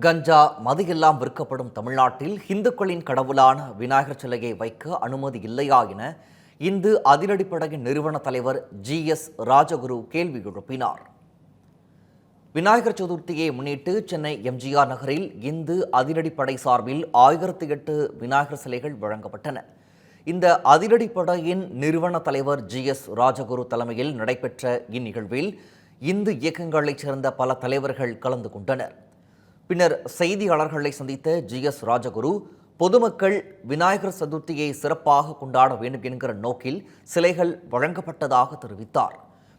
கஞ்சா மது எல்லாம் விற்கப்படும் தமிழ்நாட்டில் இந்துக்களின் கடவுளான விநாயகர் சிலையை வைக்க அனுமதி இல்லையா என இந்து அதிரடிப்படையின் நிறுவன தலைவர் ஜி எஸ் ராஜகுரு கேள்வி எழுப்பினார். விநாயகர் சதுர்த்தியை முன்னிட்டு சென்னை எம்ஜிஆர் நகரில் இந்து அதிரடிப்படை சார்பில் ஆயிரத்தி எட்டு விநாயகர் சிலைகள் வழங்கப்பட்டன. இந்த அதிரடிப்படையின் நிறுவன தலைவர் ஜி எஸ் ராஜகுரு தலைமையில் நடைபெற்ற இந்நிகழ்வில் இந்து இயக்கங்களைச் சேர்ந்த பல தலைவர்கள் கலந்து கொண்டனர். பின்னர் செய்தியாளர்களை சந்தித்த ஜி எஸ் ராஜகுரு பொதுமக்கள் விநாயகர் சதுர்த்தியை சிறப்பாக கொண்டாட வேண்டும் என்கிற நோக்கில் சிலைகள் வழங்கப்பட்டதாக தெரிவித்தார்.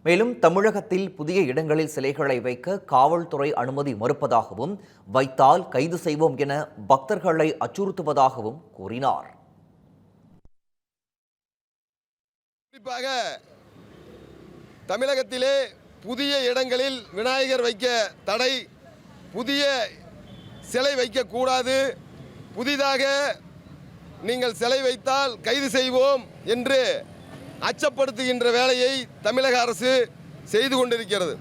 மேலும் தமிழகத்தில் புதிய இடங்களில் சிலைகளை வைக்க காவல்துறை அனுமதி மறுப்பதாகவும் வைத்தால் கைது செய்வோம் என பக்தர்களை அச்சுறுத்துவதாகவும் கூறினார். குறிப்பாக தமிழகத்திலே புதிய இடங்களில் விநாயகர் வைக்க தடை புதிய சிலை வைக்கக்கூடாது. புதிதாக நீங்கள் சிலை வைத்தால் கைது செய்வோம் என்று அச்சப்படுத்துகின்ற வேலையை தமிழக அரசு செய்து கொண்டிருக்கிறது.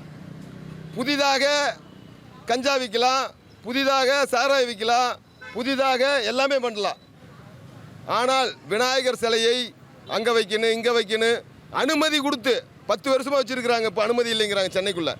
புதிதாக கஞ்சா விற்கலாம் புதிதாக சாராய் விற்கலாம் புதிதாக எல்லாமே பண்ணலாம். ஆனால் விநாயகர் சிலையை அங்கே வைக்கணும் இங்கே வைக்கணும் அனுமதி கொடுத்து பத்து வருஷமாக வச்சுருக்குறாங்க இப்போ அனுமதி இல்லைங்கிறாங்க சென்னைக்குள்ளே.